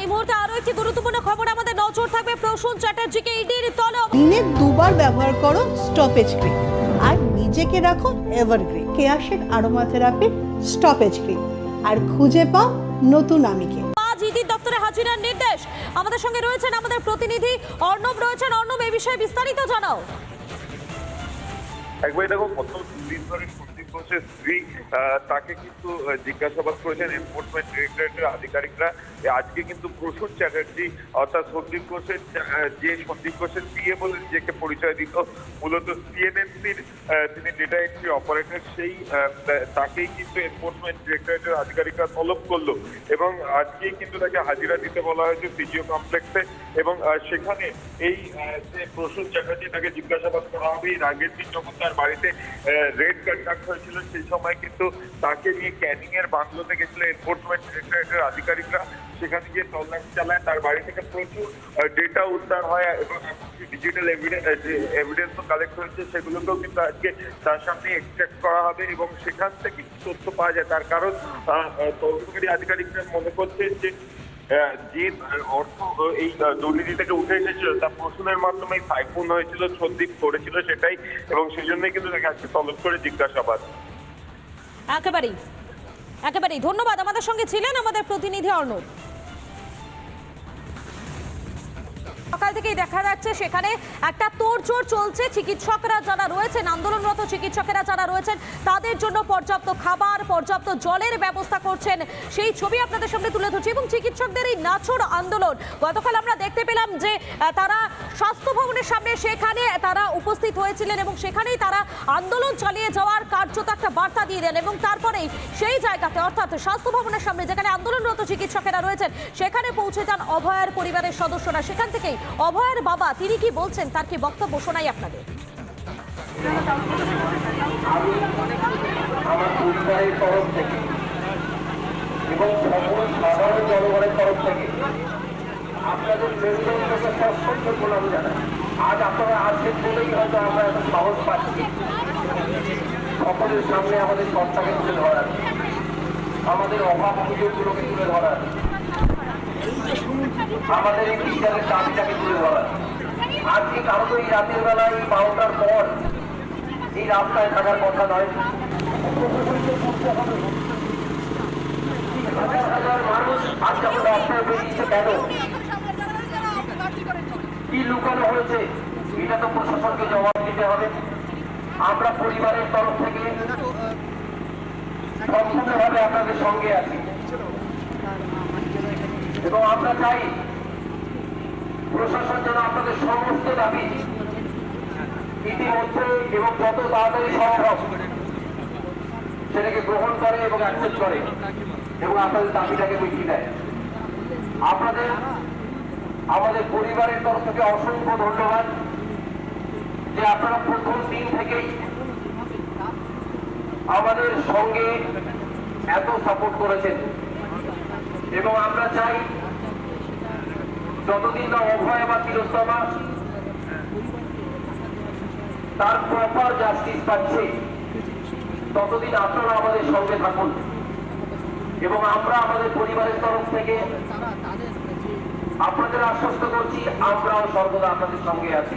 এই মুহূর্তে আরও একটি গুরুত্বপূর্ণ খবর আমাদের নজর থাকবে প্রসূন চ্যাটার্জিকে ইডির তলব। দিনে দুবার ব্যবহার করো স্টপেজ ক্রিম আর নিজেকে রাখো এভারগ্রিন কেয়াশেড আরোমা থেরাপি স্টপেজ ক্রিম আর খুঁজে পাও নতুন আমিকে। আজ ইডির দপ্তরে হাজিরার নির্দেশ। আমাদের সঙ্গে রয়েছেন আমাদের প্রতিনিধি অর্ণব রয়েছেন। অর্ণব এই বিষয়ে বিস্তারিত জানাও। একবার দেখো গত দুদিন ধরে সন্দীপ ঘোষের স্ত্রী তাকে কিন্তু জিজ্ঞাসাবাদ করেছেন এনফোর্সমেন্ট ডিরেক্টরেটের আধিকারিকরা। আজকে কিন্তু প্রসূন চ্যাটার্জি, অর্থাৎ সন্দীপ ঘোষের যে সন্দীপ ঘোষের সিএ বলে নিজেকে পরিচয় দিত, মূলত সিএনএনসির তিনি ডেটা এন্ট্রি অপারেটর সেই তাকেই কিন্তু এনফোর্সমেন্ট ডিরেক্টরেটের আধিকারিকরা তলব করল। এবং আজকেই কিন্তু তাকে হাজিরা দিতে বলা হয়েছে সিজিও কমপ্লেক্সে এবং সেখানে এই যে প্রসূন চ্যাটার্জি তাকে জিজ্ঞাসাবাদ করা হবে, এর আগের দিন যখন তার বাড়িতে রেড কন্ডাক্ট হয়েছিল সেই সময় কিন্তু তাকে নিয়ে ক্যানিং এর বাংলোতে গেছিল এনফোর্সমেন্ট ডিরেক্টরেটের আধিকারিকরা। সেখানে গিয়ে তল্লাশি চালায়। তার বাড়ি থেকে প্রচুর ডেটা উদ্ধার হয় এবং ডিজিটাল এভিডেন্স কালেক্ট হয়েছে, সেগুলোকেও কিন্তু আজকে তার সামনে এক্সট্রাক্ট করা হবে এবং সেখান থেকে তথ্য পাওয়া যায়। তার কারণ তদন্তকারী আধিকারিকরা মনে করছে যে যে অর্থ এই দুর্নীতি থেকে উঠে এসেছিল, তা প্রশ্নের মাধ্যমে সাইফুন হয়েছিল সন্দীপ করেছিল সেটাই এবং সেই জন্যই কিন্তু তাকে আজকে তলব করে জিজ্ঞাসাবাদ। একেবারেই। একেবারেই। ধন্যবাদ। আমাদের সঙ্গে ছিলেন আমাদের প্রতিনিধি অর্ণব। সকাল থেকেই দেখা যাচ্ছে, সেখানে একটা তোড়জোড় চলছে। চিকিৎসকরা যারা রয়েছেন, আন্দোলনরত চিকিৎসকেরা যারা রয়েছেন, তাদের জন্য পর্যাপ্ত খাবার, পর্যাপ্ত জলের ব্যবস্থা করছেন। সেই ছবি আপনাদের সামনে তুলে ধরছি এবং চিকিৎসকদের এই নাছর আন্দোলন। গতকাল আমরা দেখতে পেলাম যে তারা স্বাস্থ্য ভবনের সামনে সেখানে তারা উপস্থিত হয়েছিলেন এবং সেখানেই তারা আন্দোলন চালিয়ে যাওয়ার কার্যত একটা বার্তা দিয়ে দেন এবং তারপরেই সেই জায়গাতে, অর্থাৎ স্বাস্থ্য ভবনের সামনে যেখানে আন্দোলনরত চিকিৎসকেরা রয়েছেন, সেখানে পৌঁছে যান অভয়ের পরিবারের সদস্যরা। সেখান থেকেই অভয়ের বাবা, তিনি কি বলছেন? তার কি বক্তব্য শোনাই আপনাদের? তরফ থেকে এবং সকল সাধারণ জনগণের তরফ থেকে আপনাদের মেরুদণ্ডকে অসংখ্য প্রণাম জানাই। আজ আপনারা আসছেন বলেই হয়তো আমরা এত সাহস পাচ্ছি। সকলের সামনে আমাদের সত্তাকে তুলে ধরার, আমাদের অভাব অভিযোগগুলোকে তুলে ধরার আমাদের এই বিচারের দাবিটাকে তুলে ধরার আজকে কারও তো এই রাতের বেলায় এই বারোটার পর এই রাস্তায় থাকার কথা নয়। হবে। আমরা পরিবারের তরফ থেকে সম্পূর্ণভাবে আপনাদের সঙ্গে আছি। এবং আমরা চাই প্রশাসন যেন আপনাদের সমস্ত দাবি ইতিমধ্যে এবং যত তাড়াতাড়ি সম্ভব সেটাকে গ্রহণ করে এবং অ্যাকসেপ্ট করে এবং আপনাদের দাবিটাকে মিটিয়ে দেয়। আপনাদের, আমাদের পরিবারের তরফ থেকে অসংখ্য ধন্যবাদ যে আপনারা প্রথম দিন থেকেই আমাদের সঙ্গে এত সাপোর্ট করেছেন। এবং আমরা চাই যতদিন না অভয় বা তিরস্তমা তার প্রপার জাস্টিস পাচ্ছে। ততদিন আপনারা আমাদের সঙ্গে থাকুন এবং আমরা আমাদের পরিবারের তরফ থেকে আপনাদের আশ্বস্ত করছি, আমরাও সর্বদা আপনাদের সঙ্গে আছি।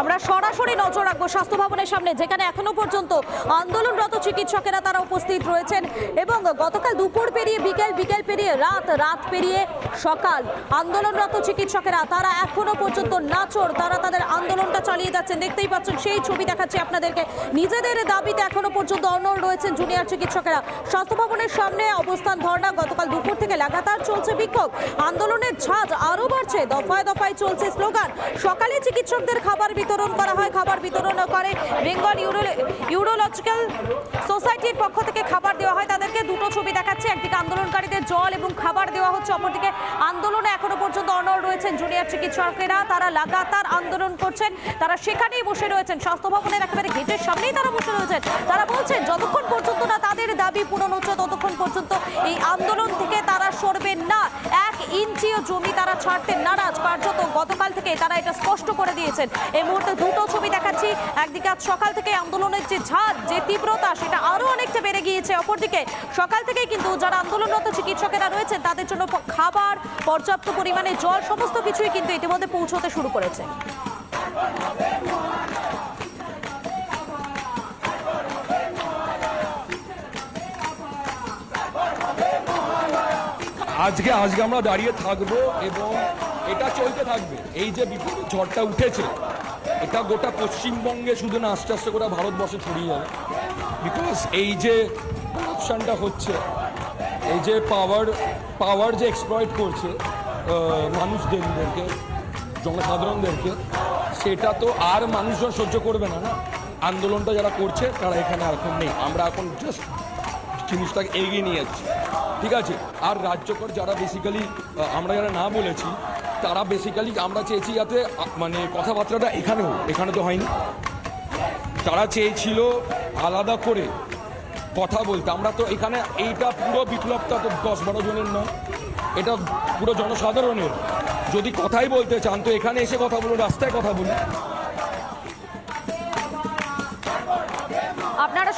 আমরা সরাসরি নজর রাখব স্বাস্থ্য ভবনের সামনে, যেখানে এখনও পর্যন্ত আন্দোলনরত চিকিৎসকেরা তারা উপস্থিত রয়েছেন এবং গতকাল দুপুর পেরিয়ে, বিকেল বিকেল পেরিয়ে, রাত রাত পেরিয়ে সকাল আন্দোলনরত চিকিৎসকেরা, তারা এখনও পর্যন্ত নাচর, তারা তাদের আন্দোলনটা চালিয়ে যাচ্ছেন। দেখতেই পাচ্ছেন, সেই ছবি দেখাচ্ছি আপনাদেরকে। নিজেদের দাবিতে এখনও পর্যন্ত অনড় রয়েছেন জুনিয়র চিকিৎসকেরা। স্বাস্থ্য ভবনের সামনে অবস্থান ধর্ণা, গতকাল দুপুর থেকে লাগাতার চলছে বিক্ষোভ। আন্দোলনের ঝাঁজ আরও বাড়ছে, দফায় দফায় চলছে স্লোগান। সকালে চিকিৎসকদের খাবার বিতরণ করা হয়, খাবার বিতরণ করে। বেঙ্গল ইউরো ইউরোলজিক্যাল সোসাইটির পক্ষ থেকে খাবার দেওয়া হয়। তাদেরকে দুটো ছবি দেখাচ্ছে। একদিকে আন্দোলনকারীদের জল এবং খাবার দেওয়া হচ্ছে, অপরদিকে আন্দোলনে এখনও পর্যন্ত অনড় রয়েছেন জুনিয়র চিকিৎসকেরা। তারা লাগাতার আন্দোলন করছেন। তারা সেখানেই বসে রয়েছেন। স্বাস্থ্য ভবনের একেবারে গেটের সামনেই তারা বসে রয়েছেন। তারা বলছেন, যতক্ষণ পর্যন্ত না তাদের দাবি পূরণ হচ্ছে, ততক্ষণ পর্যন্ত এই আন্দোলন থেকে তারা সরবেন না। ইঞ্চিও জমি তারা ছাড়তে নারাজ। কার্যত গতকাল থেকে তারা এটা স্পষ্ট করে দিয়েছেন। এই মুহূর্তে দুটো ছবি দেখাচ্ছি। একদিকে আজ সকাল থেকে আন্দোলনের যে ঝাঁজ, যে তীব্রতা, সেটা আরও অনেকটা বেড়ে গিয়েছে। অপরদিকে সকাল থেকে কিন্তু যারা আন্দোলনরত চিকিৎসকেরা রয়েছেন, তাদের জন্য খাবার, পর্যাপ্ত পরিমাণে জল, সমস্ত কিছুই কিন্তু ইতিমধ্যে পৌঁছতে শুরু করেছে। আজকে আজকে আমরা দাঁড়িয়ে থাকব এবং এটা চলতে থাকবে। এই যে ঝড়টা উঠেছে, এটা গোটা পশ্চিমবঙ্গে শুধু না, আস্তে আস্তে গোটা ভারতবর্ষে ছড়িয়ে যাবে। বিকজ এই যে করাপশানটা হচ্ছে, এই যে পাওয়ার পাওয়ার যে এক্সপ্লয়েট করছে মানুষদেরকে জনসাধারণদেরকে, সেটা তো আর মানুষজন সহ্য করবে না না? আন্দোলনটা যারা করছে, তারা এখানে এখন নেই। আমরা এখন জাস্ট জিনিসটাকে এগিয়ে নিয়ে যাচ্ছি। ঠিক আছে? আর রাজ্যকর যারা বেসিক্যালি আমরা যারা না বলেছি, তারা বেসিক্যালি আমরা চেয়েছি যাতে মানে কথাবার্তাটা এখানে হোক এখানে তো হয়নি। তারা চেয়েছিল আলাদা করে কথা বলতে। আমরা তো এখানে এইটা পুরো বিপ্লবটা তো দশ বারো জনের নয়। এটা পুরো জনসাধারণের। যদি কথাই বলতে চান, তো এখানে এসে কথা বলুন রাস্তায় কথা বলুন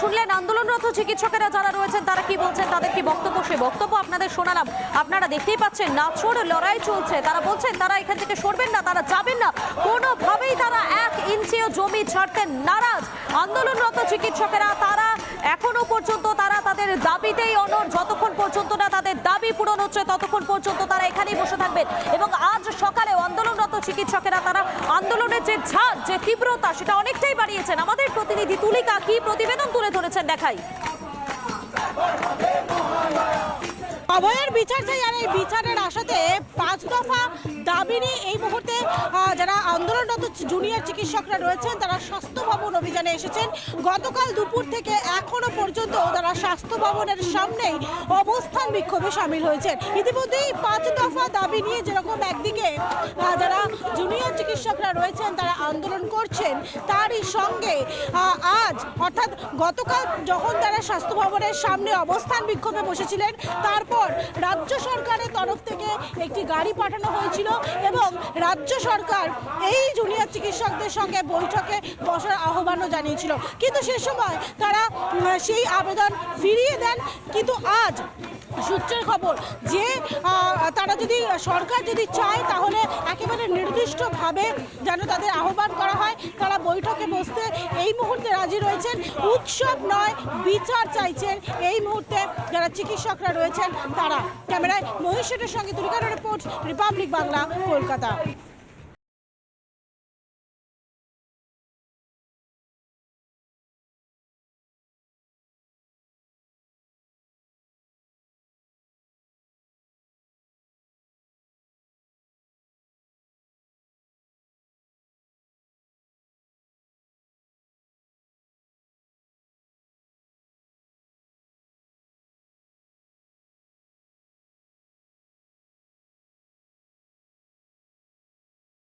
শুনলেন, আন্দোলনরত চিকিৎসকেরা যারা রয়েছেন, তারা কি বলছেন, তাদের কি বক্তব্য? সে বক্তব্য আপনাদের শোনালাম। আপনারা দেখতেই পাচ্ছেন, নাছোড় লড়াই চলছে। তারা বলছেন, তারা এখান থেকে সরবেন না, তারা যাবেন না। কোনোভাবেই তারা এক ইঞ্চিও জমি ছাড়তে নারাজ। আন্দোলনরত চিকিৎসকেরা, তারা এখনও পর্যন্ত তারা তাদের দাবিতেই অনর যতক্ষণ পর্যন্ত না তাদের দাবি পূরণ হচ্ছে, ততক্ষণ পর্যন্ত তারা এখানেই বসে থাকবেন। এবং আজ সকালে আন্দোলনরত চিকিৎসকেরা, তারা আন্দোলনের যে ঝাঁক যে তীব্রতা, সেটা অনেকটাই বাড়িয়েছেন। আমাদের প্রতিনিধি তুলিকা কি প্রতিবেদন তুলে ধরেছেন দেখাই। অভয়ের বিচার চাই, আর এই বিচারের আশাতে পাঁচ দফা দাবি নিয়ে এই মুহূর্তে যারা আন্দোলনরত জুনিয়র চিকিৎসকরা রয়েছেন, তারা স্বাস্থ্য ভবন অভিযানে এসেছেন। গতকাল দুপুর থেকে এখনও পর্যন্ত তারা স্বাস্থ্য ভবনের সামনেই অবস্থান বিক্ষোভে সামিল হয়েছেন। ইতিমধ্যেই পাঁচ দফা দাবি নিয়ে যেরকম একদিকে যারা জুনিয়র চিকিৎসকরা রয়েছেন, তারা আন্দোলন করছেন, তারই সঙ্গে আজ, অর্থাৎ গতকাল যখন তারা স্বাস্থ্য ভবনের সামনে অবস্থান বিক্ষোভে বসেছিলেন, তারপর রাজ্য সরকারের তরফ থেকে একটি গাড়ি পাঠানো হয়েছিল এবং রাজ্য সরকার এই জুনিয়র চিকিৎসকদের সঙ্গে বৈঠকে বসার আহ্বানও জানিয়েছিল। কিন্তু সে সময় তারা সেই আবেদন ফিরিয়ে দেন। কিন্তু আজ সূত্রের খবর যে তারা যদি, সরকার যদি চায়, তাহলে একেবারে নির্দিষ্টভাবে যেন তাদের আহ্বান করা হয়। তারা বৈঠকে বসতে এই মুহূর্তে রাজি রয়েছেন। উৎসব নয়, বিচার চাইছেন। এই মুহূর্তে যারা চিকিৎসকরা রয়েছেন, তারা। ক্যামেরায় মহিষেটের সঙ্গে তুলিকার রিপোর্ট, রিপাবলিক বাংলা, কলকাতা।